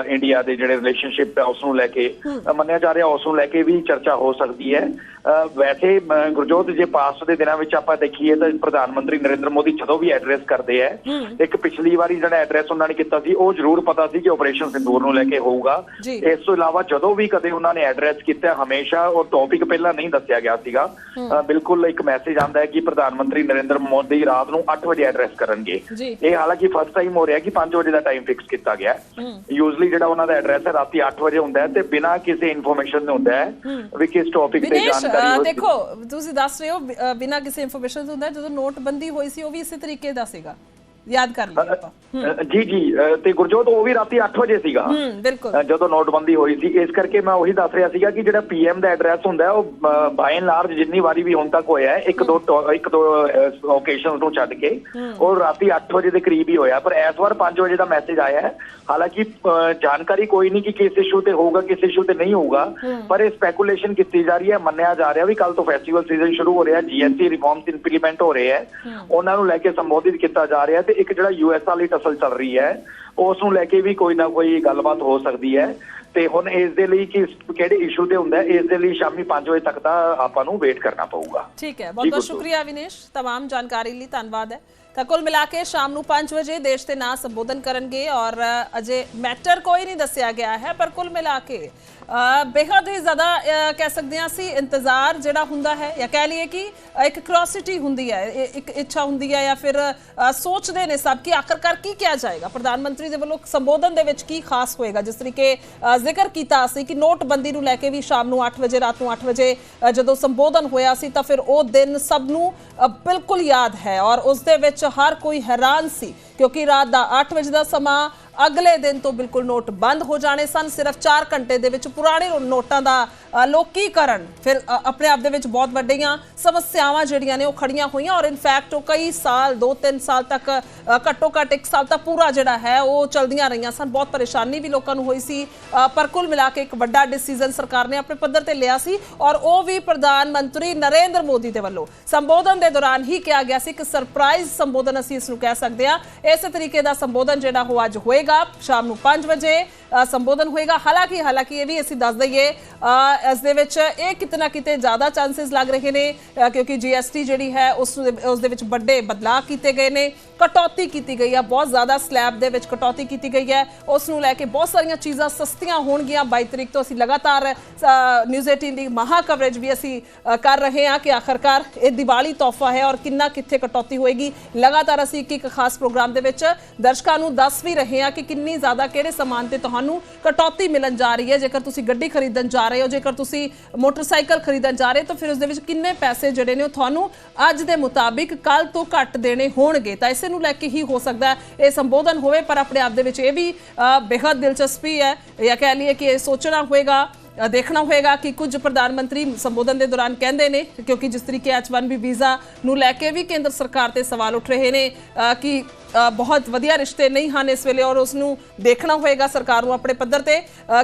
ਇੰਡੀਆ ਦੇ ਜਿਹੜੇ ਰਿਲੇਸ਼ਨਸ਼ਿਪ ਹੈ ਉਸ ਨੂੰ ਲੈ ਕੇ ਮੰਨਿਆ ਜਾ ਰਿਹਾ ਉਸ ਨੂੰ ਲੈ ਕੇ ਵੀ ਚਰਚਾ ਹੋ ਸਕਦੀ ਹੈ। ਵੈਸੇ ਗੁਰਜੋਤ ਜੇ ਪਾਸਟ ਦੇ ਦਿਨਾਂ ਵਿੱਚ ਆਪਾਂ ਦੇਖੀਏ ਤਾਂ ਪ੍ਰਧਾਨ ਮੰਤਰੀ ਨਰਿੰਦਰ ਮੋਦੀ ਜਦੋਂ ਵੀ ਐਡਰੈਸ ਕਰਦੇ ਹੈ ਇੱਕ ਪਿਛਲੀ ਵਾਰੀ ਜਿਹੜਾ ਐਡਰੈਸ ਉਹਨਾਂ ਨੇ ਕੀਤਾ ਸੀ ਉਹ ਜ਼ਰੂਰ ਪਤਾ ਸੀ ਕਿ ਆਪਰੇਸ਼ਨ ਸਿੰਦੂਰ ਨੂੰ ਲੈ ਕੇ ਹੋਊਗਾ। ਇਸ ਤੋਂ ਇਲਾਵਾ ਜਦੋਂ ਵੀ ਕਦੇ ਉਹਨਾਂ ਨੇ ਐਡਰੈਸ ਕੀਤਾ ਹਮੇਸ਼ਾ ਉਹ ਟੌਪਿਕ ਪਹਿਲਾਂ ਨਹੀਂ ਦੱਸਿਆ ਗਿਆ ਸੀਗਾ। ਬਿਲਕੁਲ ਇੱਕ ਮੈਸੇਜ ਆਂਦਾ ਹੈ ਕਿ ਪ੍ਰਧਾਨ ਮੰਤਰੀ ਨਰਿੰਦਰ ਮੋਦੀ ਰਾਤ ਨੂੰ 8 ਵਜੇ ਐਡਰੈਸ ਕਰਨਗੇ। ਇਹ ਹਾਲਾਂਕਿ ਫਸਟ ਟਾਈਮ ਹੋ ਰਿਹਾ ਕਿ 5 ਵਜੇ ਦਾ ਟਾਈਮ ਫਿਕਸ ਕੀਤਾ ਗਿਆ। ਯੂਜ਼ਲੀ ਜਿਹੜਾ ਉਹਨਾਂ ਦਾ ਐਡਰੈਸ ਹੈ ਰਾਤੀ 8 ਵਜੇ ਹੁੰਦਾ ਹੈ ਤੇ ਬਿਨਾਂ ਕਿਸੇ ਇਨਫੋਰਮੇਸ਼ਨ ਦੇ ਹੁੰਦਾ ਹੈ ਵੀ ਕਿਸ ਟੌਪਿਕ ਤੇ ਜਾਣਕਾਰੀ ਹੋ ਦੇਖੋ ਤੁਸੀਂ ਦੱਸ ਰਹੇ ਹੋ ਬਿਨਾਂ ਕਿਸੇ ਇਨਫੋਰਮੇਸ਼ਨ ਤੋਂ ਹੁੰਦਾ ਜਦੋਂ ਨੋਟਬੰਦੀ ਹੋਈ ਸੀ ਉਹ ਵੀ ਇਸੇ ਤਰੀਕੇ ਦਾ ਸੀਗਾ। ਯਾਦ ਕਰ ਲਈਏ ਆਪਾਂ। ਜੀ ਜੀ ਤੇ ਗੁਰਜੋਤ ਉਹ ਵੀ ਰਾਤੀ 8 ਵਜੇ ਸੀਗਾ। ਹੂੰ ਬਿਲਕੁਲ। ਜਦੋਂ ਨੋਟਬੰਦੀ ਹੋਈ ਸੀ ਇਸ ਕਰਕੇ ਮੈਂ ਉਹੀ ਦੱਸ ਰਿਹਾ ਸੀਗਾ ਕਿ ਜਿਹੜਾ ਪੀਐਮ ਦਾ ਐਡਰੈਸ ਹੁੰਦਾ ਉਹ ਬਾਈ ਐਂਡ ਲਾਰਜ ਜਿੰਨੀ ਵਾਰੀ ਵੀ ਹੁਣ ਤੱਕ ਹੋਇਆ ਇੱਕ ਦੋ ਇੱਕ ਦੋ ਓਕੇਸ਼ਨਸ ਨੂੰ ਛੱਡ ਕੇ ਉਹ ਰਾਤੀ 8 ਵਜੇ ਦੇ ਕਰੀਬ ਹੀ ਹੋਇਆ। ਪਰ ਇਸ ਵਾਰ 5 ਵਜੇ ਦਾ ਮੈਸੇਜ ਆਇਆ ਹੈ। ਹਾਲਾਂਕਿ ਜਾਣਕਾਰੀ ਕੋਈ ਨਹੀਂ ਕਿ ਕਿਸ ਇਸ਼ੂ ਤੇ ਹੋਊਗਾ ਕਿਸ ਇਸ਼ੂ ਤੇ ਨਹੀਂ ਹੋਊਗਾ। ਪਰ ਇਹ ਸਪੈਕੂਲੇਸ਼ਨ ਕੀਤੀ ਜਾ ਰਹੀ ਹੈ ਮੰਨਿਆ ਜਾ ਰਿਹਾ ਵੀ ਕੱਲ ਤੋਂ ਫੈਸਟੀਵਲ ਸੀਜ਼ਨ ਸ਼ੁਰੂ ਹੋ ਰਿਹਾ ਜੀਐਸਟੀ ਰਿਫਾਰਮਸ ਇੰਪਲੀਮੈਂਟ ਹੋ ਰਹੇ ਹੈ। ਉਹਨਾਂ ਨੂੰ ਲੈ ਕੇ ਸੰਬੋਧਿਤ ਕੀਤਾ ਜਾ ਰਿਹਾ ਤੇ ਇੱਕ ਜਿਹੜਾ ਯੂਐਸ ਵਾਲੀ ਟਸਲ ਚੱਲ ਰਹੀ ਹੈ ਉਸ ਨੂੰ ਲੈ ਕੇ ਵੀ ਕੋਈ ਨਾ ਕੋਈ ਗੱਲਬਾਤ ਹੋ ਸਕਦੀ ਹੈ ਤੇ ਹੁਣ ਇਸ ਦੇ ਲਈ ਕਿ ਇਸ- ਕਿਹੜੇ ਇਸ਼ੂ ਤੇ ਹੁੰਦਾ ਹੈ, ਇਸ ਦੇ ਲਈ ਸ਼ਾਮੀ 5 ਵਜੇ ਤੱਕ ਦਾ ਆਪਾਂ ਨੂੰ ਵੇਟ ਕਰਨਾ ਪਊਗਾ ਠੀਕ ਹੈ ਬਹੁਤ ਜੀ, ਬਹੁਤ ਗੁਰਜੋਤ। ਸ਼ੁਕਰੀਆ ਵਿਨੇਸ਼ तमाम ਜਾਣਕਾਰੀ ਲਈ ਧੰਨਵਾਦ ਹੈ ਤਾਂ ਕੁੱਲ ਮਿਲਾ ਕੇ ਸ਼ਾਮ ਨੂੰ 5 ਵਜੇ ਦੇਸ਼ ਦੇ ਨਾਂ ਸੰਬੋਧਨ ਕਰਨਗੇ ਔਰ ਅ, ਅਜੇ ਮੈਟਰ ਕੋਈ ਨਹੀਂ ਦੱਸਿਆ ਗਿਆ ਹੈ ਪਰ ਕੁੱਲ ਮਿਲਾ ਕੇ ਅ, ਬੇਹੱਦ ਹੀ ਜ਼ਿਆਦਾ ਅ, ਕਹਿ ਸਕਦੇ ਹਾਂ ਅਸੀਂ ਇੰਤਜ਼ਾਰ ਜਿਹੜਾ ਹੁੰਦਾ ਹੈ ਜਾਂ ਕਹਿ ਲਈਏ ਕਿ ਇੱਕ ਕ੍ਰੋਸਿਟੀ ਹੁੰਦੀ ਹੈ ਇਹ ਇੱਕ ਇੱਛਾ ਹੁੰਦੀ ਹੈ ਜਾਂ ਫਿਰ ਅ, ਸੋਚਦੇ ਨੇ ਸਭ ਕਿ ਆਖਰਕਾਰ ਕੀ ਕਿਹਾ ਜਾਏਗਾ ਪ੍ਰਧਾਨ ਮੰਤਰੀ ਦੇ ਵੱਲੋਂ ਸੰਬੋਧਨ ਦੇ ਵਿੱਚ ਕੀ ਖਾਸ ਹੋਏਗਾ? ਜਿਸ ਤਰੀਕੇ ਜ਼ਿਕਰ ਕੀਤਾ ਸੀ ਕਿ ਨੋਟਬੰਦੀ ਨੂੰ ਲੈ ਕੇ ਵੀ ਸ਼ਾਮ ਨੂੰ 8 ਵਜੇ, ਰਾਤ ਨੂੰ 8 ਵਜੇ ਜਦੋਂ ਸੰਬੋਧਨ ਹੋਇਆ ਸੀ ਤਾਂ ਫਿਰ ਉਹ ਦਿਨ ਸਭ ਨੂੰ ਬਿਲਕੁਲ ਯਾਦ ਹੈ ਔਰ ਉਸ ਦੇ ਵਿੱਚ ਹਰ ਕੋਈ ਹੈਰਾਨ ਸੀ ਕਿਉਂਕਿ ਰਾਤ ਦਾ 8 ਵਜੇ ਦਾ ਸਮਾਂ ਅਗਲੇ ਦਿਨ ਤੋਂ ਬਿਲਕੁਲ ਨੋਟ ਬੰਦ ਹੋ ਜਾਣੇ ਸਨ। ਸਿਰਫ 4 ਘੰਟੇ ਦੇ ਵਿੱਚ ਪੁਰਾਣੇ ਨੋਟਾਂ ਦਾ ਲੋਕੀਕਰਨ, ਫਿਰ ਆਪਣੇ ਆਪ ਦੇ ਵਿੱਚ ਬਹੁਤ ਵੱਡੀਆਂ ਸਮੱਸਿਆਵਾਂ ਜਿਹੜੀਆਂ ਨੇ ਉਹ ਖੜੀਆਂ ਹੋਈਆਂ ਔਰ ਇਨਫੈਕਟ ਉਹ ਕਈ ਸਾਲ 2-3 ਸਾਲ ਤੱਕ ਘੱਟੋ ਘੱਟ ਇੱਕ ਸਾਲ ਤੱਕ ਪੂਰਾ ਜਿਹੜਾ ਹੈ ਉਹ ਚਲਦੀਆਂ ਰਹੀਆਂ ਸਨ। ਬਹੁਤ ਪਰੇਸ਼ਾਨੀ ਵੀ ਲੋਕਾਂ ਨੂੰ ਹੋਈ ਸੀ। ਪਰ ਕੁੱਲ ਮਿਲਾ ਕੇ ਇੱਕ ਵੱਡਾ ਡਿਸੀਜਨ ਸਰਕਾਰ ਨੇ ਆਪਣੇ ਪੱਧਰ ਤੇ ਲਿਆ ਸੀ ਔਰ ਉਹ ਵੀ ਪ੍ਰਧਾਨ ਮੰਤਰੀ ਨਰਿੰਦਰ ਮੋਦੀ ਦੇ ਵੱਲੋਂ। ਸੰਬੋਧਨ ਦੇ ਦੌਰਾਨ ਹੀ ਕਿਹਾ ਗਿਆ ਸੀ ਕਿ ਸਰਪ੍ਰਾਈਜ਼ ਸੰਬੋਧਨ ਅਸੀਂ ਇਸ ਨੂੰ ਕਹਿ ਸਕਦੇ ਹਾਂ। ਇਸੇ ਤਰੀਕੇ ਦਾ ਸੰਬੋਧਨ ਜਿਹੜਾ ਉਹ ਅੱਜ ਹੋਏਗਾ ਸ਼ਾਮ ਨੂੰ 5 ਵਜੇ ਸੰਬੋਧਨ ਹੋਏਗਾ। ਹਾਲਾਂਕਿ ਹਾਲਾਂਕਿ ਇਹ ਵੀ ਅਸੀਂ ਦੱਸ ਦਈਏ ਇਸ ਦੇ ਵਿੱਚ ਇਹ ਕਿਤਨਾ ਕਿਤੇ ਜ਼ਿਆਦਾ ਚਾਂਸਸ ਲੱਗ ਰਹੇ ਨੇ ਅ, ਕਿਉਂਕਿ ਜੀਐਸਟੀ ਜਿਹੜੀ ਹੈ ਉਸ ਦੇ- ਉਸ ਦੇ ਵਿੱਚ ਵੱਡੇ ਬਦਲਾਅ ਕੀਤੇ ਗਏ ਨੇ ਕਟੌਤੀ ਕੀਤੀ ਗਈ ਹੈ ਬਹੁਤ ਜ਼ਿਆਦਾ ਸਲੈਬ ਦੇ ਵਿੱਚ ਕਟੌਤੀ ਕੀਤੀ ਗਈ ਹੈ। ਉਸ ਨੂੰ ਲੈ ਕੇ ਬਹੁਤ ਸਾਰੀਆਂ ਚੀਜ਼ਾਂ ਸਸਤੀਆਂ ਹੋਣਗੀਆਂ। 22 ਤਰੀਕ ਤੋਂ ਅਸੀਂ ਲਗਾਤਾਰ ਨਿਊਜ਼ 18 ਦੀ ਮਹਾ ਕਵਰੇਜ ਵੀ ਅਸੀਂ ਕਰ ਰਹੇ ਹਾਂ ਕਿ ਆਖਰਕਾਰ ਇਹ ਦੀਵਾਲੀ ਤੋਹਫਾ ਹੈ ਔਰ ਕਿੰਨਾ ਕਿੱਥੇ ਕਟੌਤੀ ਹੋਏਗੀ। ਲਗਾਤਾਰ ਅਸੀਂ ਇੱਕ ਇੱਕ ਖਾਸ ਪ੍ਰੋਗਰਾਮ ਦੇ ਵਿੱਚ ਦਰਸ਼ਕਾਂ ਨੂੰ ਦੱਸ ਵੀ ਰਹੇ ਹਾਂ ਕਿ ਕਿੰਨੀ ਜ਼ਿਆਦਾ ਕਿਹੜੇ ਸਮਾਨ ਤੇ ਤੁਹਾਨੂੰ ਕਟੌਤੀ ਮਿਲਣ ਜਾ ਰਹੀ ਹੈ। ਜੇਕਰ ਤੁਸੀਂ ਗੱਡੀ ਖਰੀਦਣ ਜਾ ਰਹੇ ਹੋ ਜੇਕਰ ਤੁਸੀਂ ਮੋਟਰਸਾਈਕਲ ਖਰੀਦਣ ਜਾ ਰਹੇ ਹੋ ਤਾਂ ਫਿਰ ਉਸ ਦੇ ਵਿੱਚ ਕਿੰਨੇ ਪੈਸੇ ਜਿਹੜੇ ਨੇ ਉਹ ਤੁਹਾਨੂੰ ਅੱਜ ਦੇ ਮੁਤਾਬਿਕ ਕੱਲ ਤੋਂ ਘੱਟ ਦੇਣੇ ਹੋਣਗੇ। ਤਾਂ ਇਸੇ ਨੂੰ ਲੈ ਕੇ ਹੀ ਹੋ ਸਕਦਾ ਇਹ ਸੰਬੋਧਨ ਹੋਵੇ ਪਰ ਆਪਣੇ ਆਪ ਦੇ ਵਿੱਚ ਇਹ ਵੀ ਅ, ਬੇਹੱਦ ਦਿਲਚਸਪੀ ਹੈ। ਜਾਂ ਕਹਿ ਲਈਏ ਕਿ ਇਹ ਸੋਚਣਾ ਹੋਏਗਾ ਦੇਖਣਾ ਹੋਏਗਾ ਕਿ ਕੁਝ ਪ੍ਰਧਾਨ ਮੰਤਰੀ ਸੰਬੋਧਨ ਦੇ ਦੌਰਾਨ ਕਹਿੰਦੇ ਨੇ ਕਿਉਂਕਿ ਜਿਸ ਤਰੀਕੇ H1B ਵੀਜ਼ਾ ਨੂੰ ਲੈ ਕੇ ਵੀ ਕੇਂਦਰ ਸਰਕਾਰ ਤੇ ਸਵਾਲ ਉੱਠ ਰਹੇ ਨੇ ਕਿ ਬਹੁਤ ਵਧੀਆ ਰਿਸ਼ਤੇ ਨਹੀਂ ਹਨ ਇਸ ਵੇਲੇ ਔਰ ਉਸ ਨੂੰ ਦੇਖਣਾ ਹੋਏਗਾ ਸਰਕਾਰ ਨੂੰ ਆਪਣੇ ਪੱਧਰ ਤੇ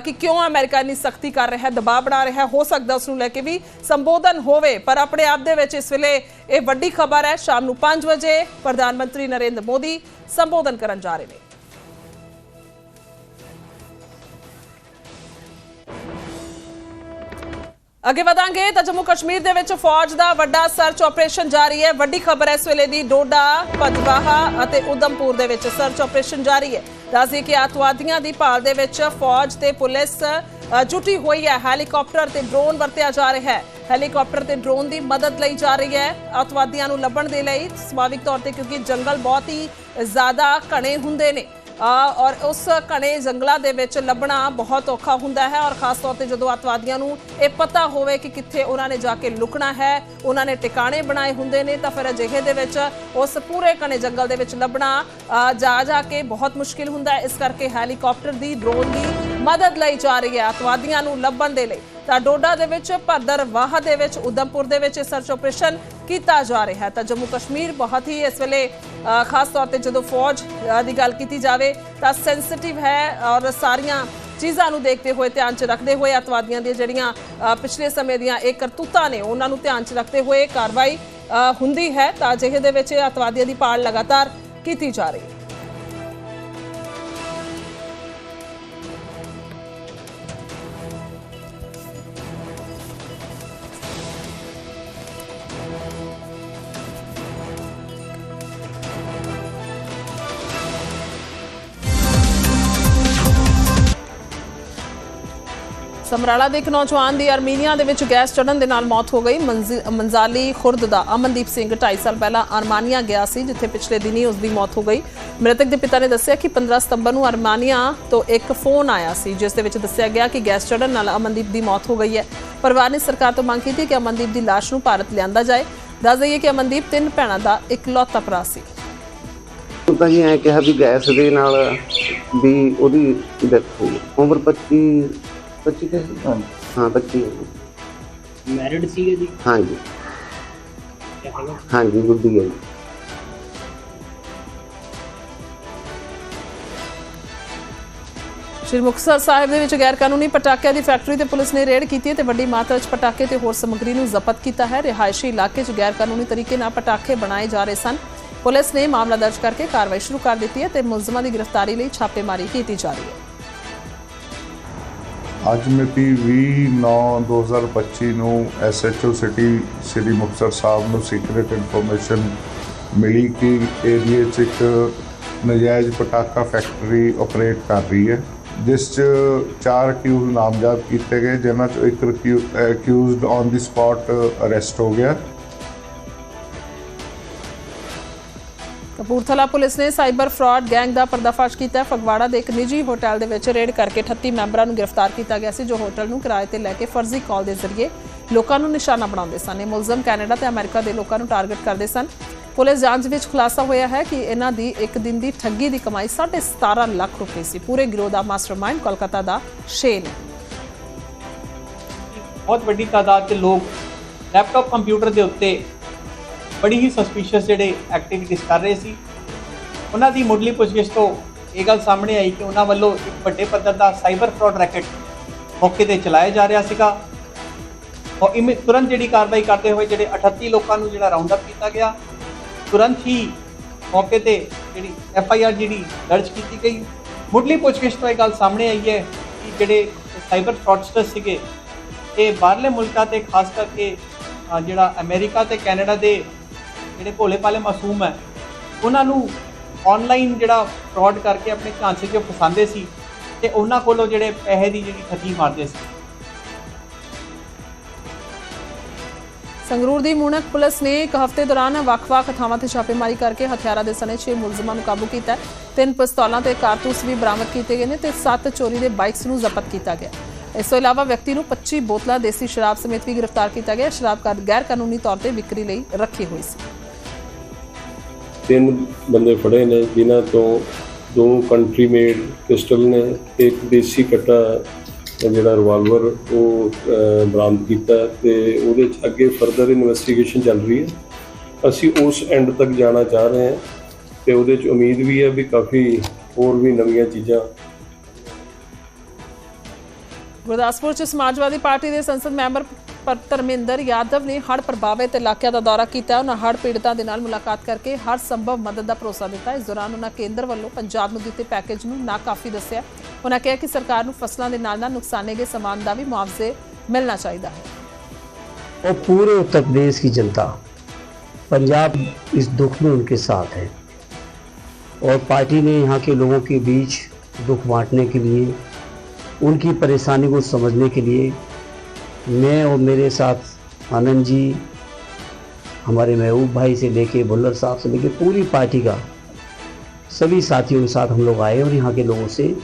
ਕਿ ਕਿਉਂ ਅਮਰੀਕਾ ਇੰਨੀ ਸਖਤੀ ਕਰ ਰਿਹਾ ਹੈ ਦਬਾਅ ਬਣਾ ਰਿਹਾ, ਹੈ ਹੋ ਸਕਦਾ ਉਸ ਨੂੰ ਲੈ ਕੇ ਵੀ ਸੰਬੋਧਨ ਹੋਵੇ। ਪਰ ਆਪਣੇ ਆਪ ਦੇ ਵਿੱਚ ਇਸ ਵੇਲੇ ਇਹ ਵੱਡੀ ਖਬਰ ਹੈ, ਸ਼ਾਮ ਨੂੰ 5 ਵਜੇ ਪ੍ਰਧਾਨ ਮੰਤਰੀ ਨਰਿੰਦਰ ਮੋਦੀ ਸੰਬੋਧਨ ਕਰਨ ਜਾ ਰਹੇ ਨੇ। ਅੱਗੇ ਵਧਾਂਗੇ ਤਾਂ ਜੰਮੂ ਕਸ਼ਮੀਰ ਦੇ ਵਿੱਚ ਫੌਜ ਦਾ ਵੱਡਾ ਸਰਚ ਆਪਰੇਸ਼ਨ ਜਾਰੀ ਹੈ। ਵੱਡੀ ਖਬਰ ਇਸ ਵੇਲੇ ਦੀ ਡੋਡਾ ਪਜਵਾਹਾ ਅਤੇ ਉਦਮਪੁਰ ਦੇ ਵਿੱਚ ਸਰਚ ਆਪਰੇਸ਼ਨ ਜਾਰੀ ਹੈ। ਦੱਸਦੀ ਕਿ ਆਤਵਾਦੀਆਂ ਦੀ ਭਾਲ ਦੇ ਵਿੱਚ ਫੌਜ ਤੇ ਪੁਲਿਸ ਅ, ਜੁਟੀ ਹੋਈ ਹੈ। ਹੈਲੀਕਾਪਟਰ ਤੇ ਡਰੋਨ ਵਰਤਿਆ ਜਾ ਰਿਹਾ ਹੈ। ਹੈਲੀਕਾਪਟਰ ਤੇ ਡਰੋਨ ਦੀ ਮਦਦ ਲਈ ਜਾ ਰਹੀ ਹੈ। ਆਤਵਾਦੀਆਂ ਨੂੰ ਲੱਭਣ ਦੇ ਲਈ ਸੁਭਾਵਿਕ ਤੌਰ ਤੇ ਕਿਉਂਕਿ ਜੰਗਲ ਬਹੁਤ ਹੀ ਜ਼ਿਆਦਾ ਘਣੇ ਹੁੰਦੇ ਨੇ। ਔਰ ਉਸ ਘਣੇ ਜੰਗਲਾਂ ਦੇ ਵਿੱਚ ਲੱਭਣਾ ਬਹੁਤ ਔਖਾ ਹੁੰਦਾ ਹੈ ਔਰ ਖਾਸ ਤੌਰ ਤੇ ਜਦੋਂ ਅੱਤਵਾਦੀਆਂ ਨੂੰ ਇਹ ਪਤਾ ਹੋਵੇ ਕਿ ਕਿੱਥੇ ਉਹਨਾਂ ਨੇ ਜਾ ਕੇ ਲੁਕਣਾ ਹੈ, ਉਹਨਾਂ ਨੇ ਟਿਕਾਣੇ ਬਣਾਏ ਹੁੰਦੇ ਨੇ, ਤਾਂ ਫਿਰ ਅਜਿਹੇ ਦੇ ਵਿੱਚ ਉਸ ਪੂਰੇ ਘਣੇ ਜੰਗਲ ਦੇ ਵਿੱਚ ਲੱਭਣਾ ਜਾ ਜਾ ਕੇ ਬਹੁਤ ਮੁਸ਼ਕਿਲ ਹੁੰਦਾ ਹੈ। ਇਸ ਕਰਕੇ ਹੈਲੀਕਾਪਟਰ ਦੀ, ਡਰੋਨ ਦੀ ਮਦਦ ਲਈ ਜਾ ਰਹੀ ਹੈ ਅੱਤਵਾਦੀਆਂ ਨੂੰ ਲੱਭਣ ਦੇ ਲਈ। ਤਾਂ ਡੋਡਾ ਦੇ ਵਿੱਚ ਭਦਰਵਾਹ ਦੇ ਵਿੱਚ, ਉਦਮਪੁਰ ਦੇ ਵਿੱਚ ਸਰਚ ਆਪਰੇਸ਼ਨ ਕੀਤਾ ਜਾ ਰਿਹਾ ਹੈ ਤਾਂ ਜੰਮੂ ਕਸ਼ਮੀਰ ਬਹੁਤ ਹੀ ਇਸ ਵੇਲੇ ਖਾਸ ਤੌਰ ਤੇ ਜਦੋਂ ਫੌਜ ਦੀ ਗੱਲ ਕੀਤੀ ਜਾਵੇ ਤਾਂ ਸੈਂਸਿਟਿਵ ਹੈ ਔਰ ਸਾਰੀਆਂ ਚੀਜ਼ਾਂ ਨੂੰ ਦੇਖਦੇ ਹੋਏ ਧਿਆਨ 'ਚ ਰੱਖਦੇ ਹੋਏ ਅਤਵਾਦੀਆਂ ਦੀਆਂ ਜਿਹੜੀਆਂ ਪਿਛਲੇ ਸਮੇਂ ਦੀਆਂ ਇਹ ਕਰਤੂਤਾਂ ਨੇ ਉਹਨਾਂ ਨੂੰ ਧਿਆਨ 'ਚ ਰੱਖਦੇ ਹੋਏ ਕਾਰਵਾਈ ਹੁੰਦੀ ਹੈ ਤਾਂ ਅਜਿਹੇ ਦੇ ਵਿੱਚ ਅਤਵਾਦੀਆਂ ਦੀ ਪਾਲ ਲਗਾਤਾਰ ਕੀਤੀ ਜਾ ਰਹੀ ਹੈ। ਸਮਰਾਲਾ ਦੇ ਇੱਕ ਨੌਜਵਾਨ ਦੀ ਅਰਮੀਨੀਆ ਦੇ ਵਿੱਚ ਗੈਸ ਚੜਨ ਦੇ ਨਾਲ ਮੌਤ ਹੋ ਗਈ। ਮੰਜ਼ਾਲੀ ਖੁਰਦ ਦਾ ਅਮਨਦੀਪ ਸਿੰਘ 2.5 ਸਾਲ ਪਹਿਲਾਂ ਅਰਮਾਨੀਆ ਗਿਆ ਸੀ, ਜਿੱਥੇ ਪਿਛਲੇ ਦਿਨੀ ਉਸ ਦੀ ਮੌਤ ਹੋ ਗਈ। ਮ੍ਰਿਤਕ ਦੇ ਪਿਤਾ ਨੇ ਦੱਸਿਆ ਕਿ 15 ਸਤੰਬਰ ਨੂੰ ਅਰਮਾਨੀਆ ਤੋਂ ਇੱਕ ਫੋਨ ਆਇਆ ਸੀ, ਜਿਸ ਦੇ ਵਿੱਚ ਦੱਸਿਆ ਗਿਆ ਕਿ ਗੈਸ ਚੜਨ ਨਾਲ ਅਮਨਦੀਪ ਦੀ ਮੌਤ ਹੋ ਗਈ ਹੈ। ਪਰਿਵਾਰ ਨੇ ਸਰਕਾਰ ਤੋਂ ਮੰਗ ਕੀਤੀ ਕਿ ਅਮਨਦੀਪ ਦੀ ਲਾਸ਼ ਨੂੰ ਭਾਰਤ ਲਿਆਂਦਾ ਜਾਏ। ਦੱਸ ਦਈਏ ਕਿ ਅਮਨਦੀਪ ਤਿੰਨ ਭੈਣਾਂ ਦਾ ਇਕਲੌਤਾ ਭਰਾ ਸੀ। ਤਾਂ ਜੀ ਐ ਕਿਹਾ ਵੀ ਗੈਸ ਦੇ ਨਾਲ ਵੀ ਉਹਦੀ ਡੈਥ ਹੋਈ। ਉਮਰ 25 25 ਦੇ ਹਾਂ 25 ਮੈਰਿਡ ਸੀਗੇ ਜੀ? ਹਾਂਜੀ। ਕਿਆ ਹੈਗਾ ਹਾਂਜੀ ਗੁੱਡੀ ਹੈ ਜੀ। ਸ਼੍ਰੀ ਮੁਕਤਸਰ ਸਾਹਿਬ ਦੇ ਵਿੱਚ ਗੈਰ ਕਾਨੂੰਨੀ ਪਟਾਕਿਆਂ ਦੀ ਫੈਕਟਰੀ ਤੇ ਪੁਲਿਸ ਨੇ ਰੇਡ ਕੀਤੀ ਹੈ ਤੇ ਵੱਡੀ ਮਾਤਰਾ 'ਚ ਪਟਾਕੇ ਤੇ ਹੋਰ ਸਮੱਗਰੀ ਨੂੰ ਜ਼ਬਤ ਕੀਤਾ ਹੈ। ਰਿਹਾਇਸ਼ੀ ਇਲਾਕੇ 'ਚ ਗੈਰ ਕਾਨੂੰਨੀ ਤਰੀਕੇ ਨਾਲ ਪਟਾਕੇ ਬਣਾਏ ਜਾ ਰਹੇ ਸਨ। ਪੁਲਿਸ ਨੇ ਮਾਮਲਾ ਦਰਜ ਕਰਕੇ ਕਾਰਵਾਈ ਸ਼ੁਰੂ ਕਰ ਦਿੱਤੀ ਹੈ ਤੇ ਮੁਲਜ਼ਮਾਂ ਦੀ ਗ੍ਰਿਫਤਾਰੀ ਲਈ ਛਾਪੇਮਾਰੀ ਕੀਤੀ ਜਾ ਰਹੀ ਹੈ। ਅੱਜ ਮਿਤੀ 20/9/2025 ਨੂੰ ਐਸਐਚਓ ਸਿਟੀ, ਸ੍ਰੀ ਮੁਕਤਸਰ ਸਾਹਿਬ ਨੂੰ ਸੀਕ੍ਰੀਟ ਇਨਫੋਰਮੇਸ਼ਨ ਮਿਲੀ ਕਿ ਏਰੀਏ 'ਚ ਇੱਕ ਨਜਾਇਜ਼ ਪਟਾਕਾ ਫੈਕਟਰੀ ਆਪਰੇਟ ਕਰ ਰਹੀ ਹੈ, ਜਿਸ 'ਚ ਚਾਰ ਅਕਿਊਜ਼ ਨਾਮਜ਼ਦ ਕੀਤੇ ਗਏ, ਜਿਨ੍ਹਾਂ 'ਚੋਂ ਇੱਕ accused on the spot arrest ਹੋ ਗਿਆ। ਕਪੂਰਥਲਾ ਪੁਲਿਸ ਨੇ ਸਾਈਬਰ ਫਰਾਡ ਗੈਂਗ ਦਾ ਪਰਦਾਫਾਸ਼ ਕੀਤਾ। ਹੈ ਫਗਵਾੜਾ ਦੇ ਇੱਕ ਨਿੱਜੀ ਹੋਟਲ ਦੇ ਵਿੱਚ ਰੇਡ ਕਰਕੇ 38 ਮੈਂਬਰਾਂ ਨੂੰ ਗ੍ਰਿਫਤਾਰ ਕੀਤਾ ਗਿਆ ਸੀ, ਜੋ ਹੋਟਲ ਨੂੰ ਕਿਰਾਏ ਤੇ ਲੈ ਕੇ ਫਰਜ਼ੀ ਕਾਲ ਦੇ ਜ਼ਰੀਏ ਲੋਕਾਂ ਨੂੰ ਨਿਸ਼ਾਨਾ ਬਣਾਉਂਦੇ ਸਨ। ਇਹ ਮੁਲਜ਼ਮ ਕੈਨੇਡਾ ਤੇ ਅਮਰੀਕਾ ਦੇ ਲੋਕਾਂ ਨੂੰ ਟਾਰਗੇਟ ਕਰਦੇ ਸਨ। ਪੁਲਿਸ ਜਾਂਚ ਵਿੱਚ ਖੁਲਾਸਾ ਹੋਇਆ ਹੈ ਕਿ ਇਹਨਾਂ ਦੀ ਇੱਕ ਦਿਨ ਦੀ ਠੱਗੀ ਦੀ ਕਮਾਈ 17.5 ਲੱਖ ਰੁਪਏ ਸੀ। ਪੂਰੇ ਗਿਰੋਹ ਦਾ ਮਾਸਟਰਮਾਈਂਡ ਕੋਲਕਾਤਾ ਦਾ ਸ਼ੇਨ ਹੈ। ਬਹੁਤ ਵੱਡੀ ਤਾਦਾਦ 'ਚ ਲੋਕ ਲੈਪਟਾਪ ਕੰਪਿਊਟਰ ਦੇ ਉੱਤੇ ਬੜੀ ਹੀ ਸਸਪੀਸ਼ੀਅਸ ਜਿਹੜੇ ਐਕਟੀਵਿਟੀਜ਼ ਕਰ ਰਹੇ ਸੀ। ਉਹਨਾਂ ਦੀ ਮੁੱਢਲੀ ਪੁੱਛਗਿੱਛ ਤੋਂ ਇਹ ਗੱਲ ਸਾਹਮਣੇ ਆਈ ਕਿ ਉਹਨਾਂ ਵੱਲੋਂ ਇੱਕ ਵੱਡੇ ਪੱਧਰ ਦਾ ਸਾਈਬਰ ਫਰਾਡ ਰੈਕਟ ਮੌਕੇ ਤੇ ਚਲਾਇਆ ਜਾ ਰਿਹਾ ਸੀਗਾ। ਔਰ ਇਮੇ, ਤੁਰੰਤ ਜਿਹੜੀ ਕਾਰਵਾਈ ਕਰਦੇ ਹੋਏ ਜਿਹੜੇ 38 ਲੋਕਾਂ ਨੂੰ ਜਿਹੜਾ ਰਾਉਂਡ ਅਪ ਕੀਤਾ ਗਿਆ, ਤੁਰੰਤ ਹੀ ਮੌਕੇ ਤੇ ਜਿਹੜੀ ਐਫ ਆਈ ਆਰ ਜਿਹੜੀ ਦਰਜ ਕੀਤੀ ਗਈ। ਮੁੱਢਲੀ ਪੁੱਛਗਿੱਛ ਤੋਂ ਇਹ ਗੱਲ ਸਾਹਮਣੇ ਆਈ ਹੈ ਕਿ ਜਿਹੜੇ ਸਾਈਬਰ ਫਰਾਡਸਟਰ ਸੀਗੇ, ਇਹ ਬਾਹਰਲੇ ਮੁਲਕਾਂ ਤੇ, ਖਾਸ ਕਰਕੇ ਜਿਹੜਾ ਅਮਰੀਕਾ ਤੇ ਕੈਨੇਡਾ ਦੇ ਜਿਹੜੇ ਭੋਲੇ ਭਾਲੇ ਮਾਸੂਮ ਹੈ, ਉਹਨਾਂ ਨੂੰ ਆਨਲਾਈਨ ਜਿਹੜਾ ਫਰਾਡ ਕਰਕੇ ਆਪਣੇ ਝਾਂਸੇ 'ਚ ਫਸਾਉਂਦੇ ਸੀ ਤੇ ਉਹਨਾਂ ਕੋਲੋਂ ਜਿਹੜੇ ਪੈਸੇ ਦੀ ਜਿਹੜੀ ਠੱਗੀ ਮਾਰਦੇ ਸੀ। ਸੰਗਰੂਰ ਦੀ ਮੂਣਕ ਪੁਲਿਸ ਨੇ ਇੱਕ ਹਫ਼ਤੇ ਦੌਰਾਨ ਵੱਖ-ਵੱਖ ਥਾਵਾਂ ਤੇ ਛਾਪੇਮਾਰੀ ਕਰਕੇ ਹਥਿਆਰਾਂ ਦੇ ਸਣੇ 6 ਮੁਲਜ਼ਮਾਂ ਨੂੰ ਕਾਬੂ ਕੀਤਾ ਤਿੰਨ ਪਿਸਤੌਲਾਂ ਤੇ ਕਾਰਤੂਸ ਵੀ ਬਰਾਮਦ ਕੀਤੇ ਗਏ ਨੇ ਤੇ 7 ਚੋਰੀ ਦੇ ਬਾਈਕਸ ਨੂੰ ਜ਼ਬਤ ਕੀਤਾ ਗਿਆ ਇਸ ਤੋਂ ਇਲਾਵਾ ਵਿਅਕਤੀ ਨੂੰ 25 ਬੋਤਲਾਂ ਦੇਸੀ ਸ਼ਰਾਬ ਸਮੇਤ ਵੀ ਗ੍ਰਿਫਤਾਰ ਕੀਤਾ ਗਿਆ ਸ਼ਰਾਬ ਕਾ ਗੈਰ ਕਾਨੂੰਨੀ ਤੌਰ ਤੇ ਵਿਕਰੀ ਲਈ ਰੱਖੀ ਹੋਈ ਸੀ। ਤਿੰਨ ਬੰਦੇ ਫੜੇ ਨੇ, ਜਿਨ੍ਹਾਂ ਤੋਂ ਦੋ ਕੰਟਰੀ ਮੇਡ ਪਿਸਟਲ ਨੇ ਤੇ ਇੱਕ ਦੇਸੀ ਕੱਟਾ ਜਿਹੜਾ ਰਿਵਾਲਵਰ ਉਹ ਬਰਾਮਦ ਕੀਤਾ ਹੈ ਤੇ ਉਹਦੇ ਚ ਅੱਗੇ ਫਰਦਰ ਇਨਵੈਸਟੀਗੇਸ਼ਨ ਚੱਲ ਰਹੀ ਹੈ। ਅਸੀਂ ਉਸ ਐਂਡ ਤੱਕ ਜਾਣਾ ਚਾਹ ਰਹੇ ਹਾਂ ਤੇ ਉਹਦੇ ਚ ਉਮੀਦ ਵੀ ਹੈ ਵੀ ਕਾਫੀ ਹੋਰ ਵੀ ਨਵੀਆਂ ਚੀਜ਼ਾਂ ਗੁਰਦਾਸਪੁਰ ਚ ਸਮਾਜਵਾਦੀ ਪਾਰਟੀ ਦੇ ਸੰਸਦ ਮੈਂਬਰ ਪਰ ਧਰਮਿੰਦਰ ਯਾਦਵ ਨੇ ਹੜ੍ਹ ਪ੍ਰਭਾਵਿਤ ਇਲਾਕਿਆਂ ਦਾ ਦੌਰਾ ਕੀਤਾ ਉਹਨਾਂ ਹੜ੍ਹ ਪੀੜਤਾਂ ਦੇ ਨਾਲ ਮੁਲਾਕਾਤ ਕਰਕੇ ਹਰ ਸੰਭਵ ਮਦਦ ਦਾ ਭਰੋਸਾ ਦਿੱਤਾ ਇਸ ਦੌਰਾਨ ਉਹਨਾਂ ਕੇਂਦਰ ਵੱਲੋਂ ਪੰਜਾਬ ਨੂੰ ਦਿੱਤੇ ਪੈਕੇਜ ਨੂੰ ਨਾਕਾਫੀ ਦੱਸਿਆ ਉਹਨਾਂ ਕਿਹਾ ਕਿ ਸਰਕਾਰ ਨੂੰ ਫਸਲਾਂ ਦੇ ਨਾਲ ਨਾਲ ਨੁਕਸਾਨੇ ਗਏ ਸਮਾਨ ਦਾ ਵੀ ਮੁਆਵਜ਼ੇ ਮਿਲਣਾ ਚਾਹੀਦਾ ਹੈ और पूरे उत्तर प्रदेश की जनता पंजाब इस दुख में उनके साथ है और पार्टी ने यहाँ के लोगों के बीच दुख बांटने के लिए उनकी परेशानी को समझने के लिए मैं और मेरे साथ आनंद जी, हमारे महबूब भाई से लेके भुल्लर साहब से लेके पूरी पार्टी का, सभी साथियों के साथ हम लोग आए और यहाँ के लोगों से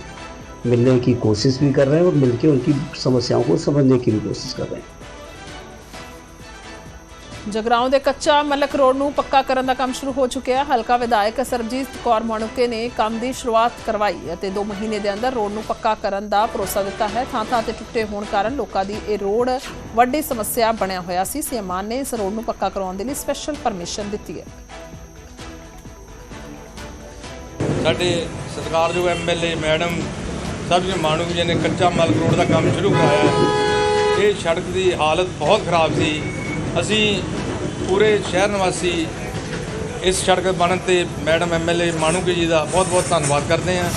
मिलने की कोशिश भी कर रहे हैं और मिलके उनकी समस्याओं को समझने की भी कोशिश कर रहे हैं। ਜਗਰਾਉਂ ਦੇ ਕੱਚਾ ਮਲਕ ਰੋਡ ਨੂੰ ਪੱਕਾ ਕਰਨ ਦਾ ਕੰਮ ਸ਼ੁਰੂ ਹੋ ਚੁੱਕਿਆ। ਹਲਕਾ ਵਿਧਾਇਕ ਸਰਜੀਤ ਕੌਰ ਮਣੂਕੇ ਨੇ ਕੰਮ ਦੀ ਸ਼ੁਰੂਆਤ ਕਰਵਾਈ ਅਤੇ 2 ਮਹੀਨੇ ਦੇ ਅੰਦਰ ਰੋਡ ਨੂੰ ਪੱਕਾ ਕਰਨ ਦਾ ਭਰੋਸਾ ਦਿੱਤਾ ਹੈ। ਥਾਂ ਥਾਂ ਤੇ ਟੁੱਟੇ ਹੋਣ ਕਾਰਨ ਲੋਕਾਂ ਦੀ ਇਹ ਰੋਡ ਵੱਡੀ ਸਮੱਸਿਆ ਬਣਿਆ ਹੋਇਆ ਸੀ। ਸੀਐਮ ਮਾਨ ਨੇ ਇਸ ਰੋਡ ਨੂੰ ਪੱਕਾ ਕਰਵਾਉਣ ਦੇ ਲਈ ਸਪੈਸ਼ਲ ਪਰਮਿਸ਼ਨ ਦਿੱਤੀ ਹੈ। ਸਾਡੇ ਸਤਿਕਾਰਯੋਗ ਐਮਐਲਏ ਮੈਡਮ ਸਬਜੀ ਮਾਣੂਕ ਜੀ ਨੇ ਕੱਚਾ ਮਲਕ ਰੋਡ ਦਾ ਕੰਮ ਸ਼ੁਰੂ ਕਰਾਇਆ। ਇਹ ਸੜਕ ਦੀ ਹਾਲਤ ਬਹੁਤ ਖਰਾਬ ਸੀ। ਅਸੀਂ ਪੂਰੇ ਸ਼ਹਿਰ ਨਿਵਾਸੀ ਇਸ ਸੜਕ ਬਣਨ ਤੇ ਮੈਡਮ ਐਮਐਲਏ ਮਾਣੂਕੇ ਜੀ ਦਾ ਬਹੁਤ ਬਹੁਤ ਧੰਨਵਾਦ ਕਰਦੇ ਹਾਂ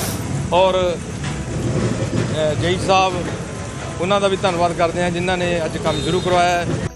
ਔਰ ਜਈ ਸਾਹਿਬ, ਉਹਨਾਂ ਦਾ ਵੀ ਧੰਨਵਾਦ ਕਰਦੇ ਹਾਂ ਜਿਨ੍ਹਾਂ ਨੇ ਅੱਜ ਕੰਮ ਸ਼ੁਰੂ ਕਰਵਾਇਆ